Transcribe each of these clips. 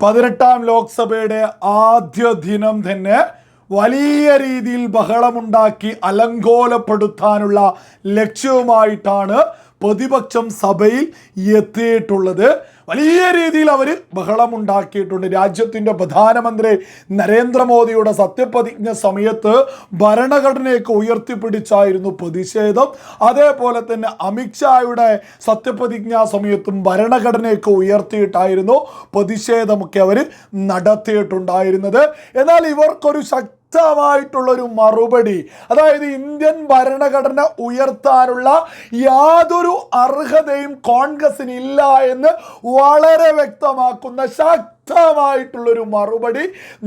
പതിനെട്ടാം ലോക്സഭയുടെ ആദ്യ ദിനം തന്നെ വലിയ രീതിയിൽ ബഹളമുണ്ടാക്കി അലങ്കോലപ്പെടുത്താനുള്ള ലക്ഷ്യവുമായിട്ടാണ് പ്രതിപക്ഷം സഭയിൽ എത്തിയിട്ടുള്ളത്. വലിയ രീതിയിൽ അവർ ബഹളമുണ്ടാക്കിയിട്ടുണ്ട്. രാജ്യത്തിന്റെ പ്രധാനമന്ത്രി നരേന്ദ്രമോദിയുടെ സത്യപ്രതിജ്ഞ സമയത്ത് ഭരണഘടനയൊക്കെ ഉയർത്തിപ്പിടിച്ചായിരുന്നു പ്രതിഷേധം. അതേപോലെ തന്നെ അമിത്ഷായുടെ സത്യപ്രതിജ്ഞാ സമയത്തും ഭരണഘടനയൊക്കെ ഉയർത്തിയിട്ടായിരുന്നു പ്രതിഷേധമൊക്കെ അവർ നടത്തിയിട്ടുണ്ടായിരുന്നത്. എന്നാൽ ഇവർക്കൊരു ശക്തി ശക്തമായിട്ടുള്ളൊരു മറുപടി അതായത് ഇന്ത്യൻ ഭരണഘടന ഉയർത്താനുള്ള യാതൊരു അർഹതയും കോൺഗ്രസിന് ഇല്ല എന്ന് വളരെ വ്യക്തമാക്കുന്ന ശക്തമായിട്ടുള്ളൊരു മറുപടി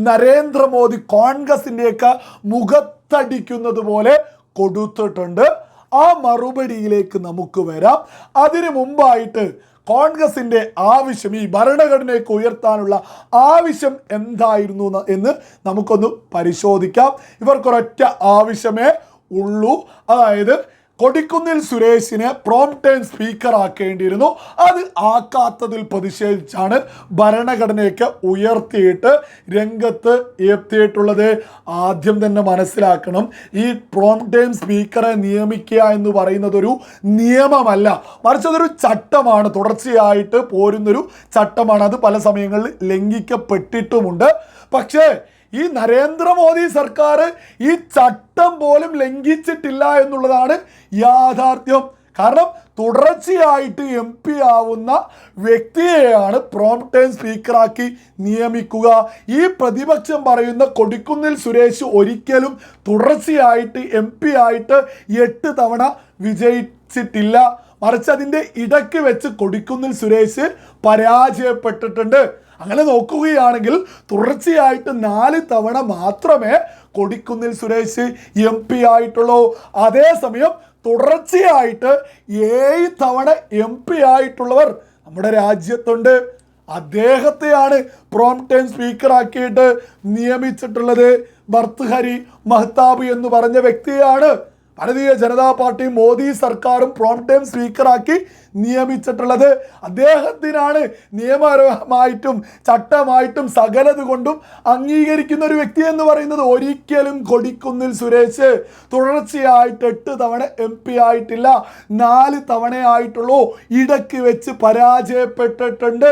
നരേന്ദ്രമോദി കോൺഗ്രസിന്റെയൊക്കെ മുഖത്തടിക്കുന്നത് പോലെ കൊടുത്തിട്ടുണ്ട്. ആ മറുപടിയിലേക്ക് നമുക്ക് വരാം. അതിനു മുമ്പായിട്ട് കോൺഗ്രസിന്റെ ആവശ്യം ഈ ഭരണഘടനയൊക്കെ ഉയർത്താനുള്ള ആവശ്യം എന്തായിരുന്നു എന്ന് നമുക്കൊന്ന് പരിശോധിക്കാം. ഇവർക്കൊരൊറ്റ ആവശ്യമേ ഉള്ളൂ. അതായത് കൊടിക്കുന്നിൽ സുരേഷിനെ പ്രോം ടൈം സ്പീക്കർ ആക്കേണ്ടിയിരുന്നു. അത് ആക്കാത്തതിൽ പ്രതിഷേധിച്ചാണ് ഭരണഘടനയൊക്കെ ഉയർത്തിയിട്ട് രംഗത്ത് എത്തിയിട്ടുള്ളത്. ആദ്യം തന്നെ മനസ്സിലാക്കണം ഈ പ്രോം ടൈം സ്പീക്കറെ നിയമിക്കുക എന്ന് പറയുന്നത് ഒരു നിയമമല്ല. മറിച്ച് അതൊരു ചട്ടമാണ് തുടർച്ചയായിട്ട് പോരുന്നൊരു ചട്ടമാണ്. അത് പല സമയങ്ങളിൽ ലംഘിക്കപ്പെട്ടിട്ടുമുണ്ട്. പക്ഷേ ഈ നരേന്ദ്രമോദി സർക്കാർ ഈ ചട്ടം പോലും ലംഘിച്ചിട്ടില്ല എന്നുള്ളതാണ് യാഥാർത്ഥ്യം. കാരണം തുടർച്ചയായിട്ട് എം പി ആവുന്ന വ്യക്തിയെയാണ് പ്രോംടൈം സ്പീക്കറാക്കി നിയമിക്കുക. ഈ പ്രതിപക്ഷം പറയുന്ന കൊടിക്കുന്നിൽ സുരേഷ് ഒരിക്കലും തുടർച്ചയായിട്ട് എം പി ആയിട്ട് എട്ട് തവണ വിജയിച്ചിട്ടില്ല. മറിച്ച് അതിന്റെ ഇടയ്ക്ക് വെച്ച് കൊടിക്കുന്നിൽ സുരേഷ് പരാജയപ്പെട്ടിട്ടുണ്ട്. അങ്ങനെ നോക്കുകയാണെങ്കിൽ തുടർച്ചയായിട്ട് നാല് തവണ മാത്രമേ കൊടിക്കുന്നിൽ സുരേഷ് എം പി ആയിട്ടുള്ളൂ. അതേസമയം തുടർച്ചയായിട്ട് ഏഴ് തവണ എം പി ആയിട്ടുള്ളവർ നമ്മുടെ രാജ്യത്തുണ്ട്. അദ്ദേഹത്തെയാണ് പ്രോം ടൈം സ്പീക്കറാക്കിയിട്ട് നിയമിച്ചിട്ടുള്ളത്. ഭർത്തുഹരി മഹ്താബ് എന്ന് പറഞ്ഞ വ്യക്തിയാണ് ഭാരതീയ ജനതാ പാർട്ടി മോദി സർക്കാരും പ്രോം ടൈം സ്പീക്കറാക്കി നിയമിച്ചിട്ടുള്ളത്. അദ്ദേഹത്തിനാണ് നിയമപരമായിട്ടും ചട്ടമായിട്ടും സകലത് കൊണ്ടും അംഗീകരിക്കുന്ന ഒരു വ്യക്തി എന്ന് പറയുന്നത് ഒരിക്കലും കൊടിക്കുന്നിൽ സുരേഷ്. തുടർച്ചയായിട്ട് എട്ട് തവണ എം പി ആയിട്ടില്ല. നാല് തവണയായിട്ടുള്ളൂ ഇടയ്ക്ക് വെച്ച് പരാജയപ്പെട്ടിട്ടുണ്ട്.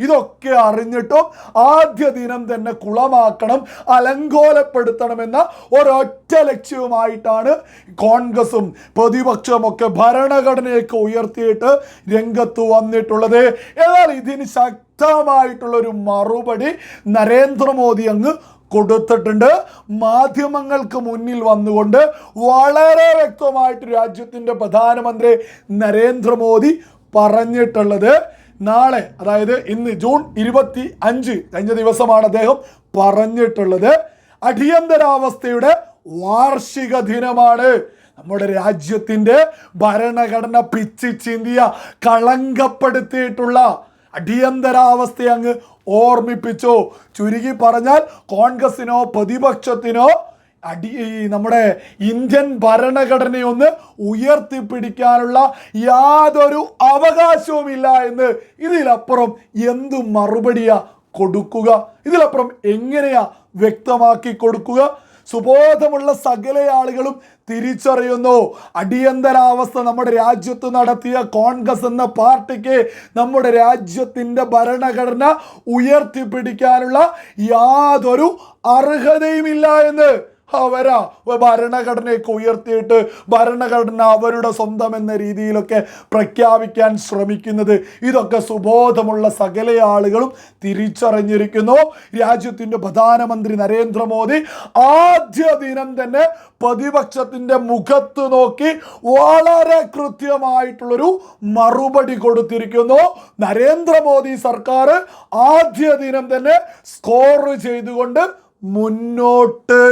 ഇതൊക്കെ അറിഞ്ഞിട്ടും ആദ്യ ദിനം തന്നെ കുളമാക്കണം അലങ്കോലപ്പെടുത്തണമെന്ന ഒരൊറ്റ ലക്ഷ്യവുമായിട്ടാണ് കോൺഗ്രസും പ്രതിപക്ഷമൊക്കെ ഭരണഘടനയൊക്കെ ഉയർത്തിയിട്ട് രംഗത്ത് വന്നിട്ടുള്ളത്. എന്നാൽ ഇതിന് ശക്തമായിട്ടുള്ള ഒരു മറുപടി നരേന്ദ്രമോദി അങ്ങ് കൊടുത്തിട്ടുണ്ട്. മാധ്യമങ്ങൾക്ക് മുന്നിൽ വന്നുകൊണ്ട് വളരെ വ്യക്തമായിട്ട് രാജ്യത്തിന്റെ പ്രധാനമന്ത്രി നരേന്ദ്രമോദി പറഞ്ഞിട്ടുള്ളത് നാളെ അതായത് ഇന്ന് ജൂൺ ഇരുപത്തി അഞ്ച് കഴിഞ്ഞ ദിവസമാണ് അദ്ദേഹം പറഞ്ഞിട്ടുള്ളത്. അടിയന്തരാവസ്ഥയുടെ വാർഷിക ദിനമാണ്. നമ്മുടെ രാജ്യത്തിന്റെ ഭരണഘടന പിച്ചി ചിന്തിയ കളങ്കപ്പെടുത്തിയിട്ടുള്ള അടിയന്തരാവസ്ഥയെ അങ്ങ് ഓർമ്മിപ്പിച്ചു. ചുരുക്കി പറഞ്ഞാൽ കോൺഗ്രസിനോ പ്രതിപക്ഷത്തിനോ അടി നമ്മുടെ ഇന്ത്യൻ ഭരണഘടനയൊന്ന് ഉയർത്തിപ്പിടിക്കാനുള്ള യാതൊരു അവകാശവുമില്ല എന്ന് ഇതിലപ്പുറം എന്തു മറുപടിയാ കൊടുക്കുക? ഇതിലപ്പുറം എങ്ങനെയാ വ്യക്തമാക്കി കൊടുക്കുക? സുബോധമുള്ള സകല ആളുകളും തിരിച്ചറിയുന്നു. അടിയന്തരാവസ്ഥ നമ്മുടെ രാജ്യത്ത് നടത്തിയ കോൺഗ്രസ് എന്ന പാർട്ടിക്ക് നമ്മുടെ രാജ്യത്തിന്റെ ഭരണഘടന ഉയർത്തിപ്പിടിക്കാനുള്ള യാതൊരു അർഹതയുമില്ല എന്ന് അവരാ ഭരണഘടനയൊക്കെ ഉയർത്തിയിട്ട് ഭരണഘടന അവരുടെ സ്വന്തം എന്ന രീതിയിലൊക്കെ പ്രഖ്യാപിക്കാൻ ശ്രമിക്കുന്നത്. ഇതൊക്കെ സുബോധമുള്ള സകല ആളുകളും തിരിച്ചറിഞ്ഞിരിക്കുന്നു. രാജ്യത്തിന്റെ പ്രധാനമന്ത്രി നരേന്ദ്രമോദി ആദ്യ ദിനം തന്നെ പ്രതിപക്ഷത്തിന്റെ മുഖത്ത് നോക്കി വളരെ കൃത്യമായിട്ടുള്ളൊരു മറുപടി കൊടുത്തിരിക്കുന്നു. നരേന്ദ്രമോദി സർക്കാർ ആദ്യ ദിനം തന്നെ സ്കോർ ചെയ്തുകൊണ്ട് മുന്നോട്ട്.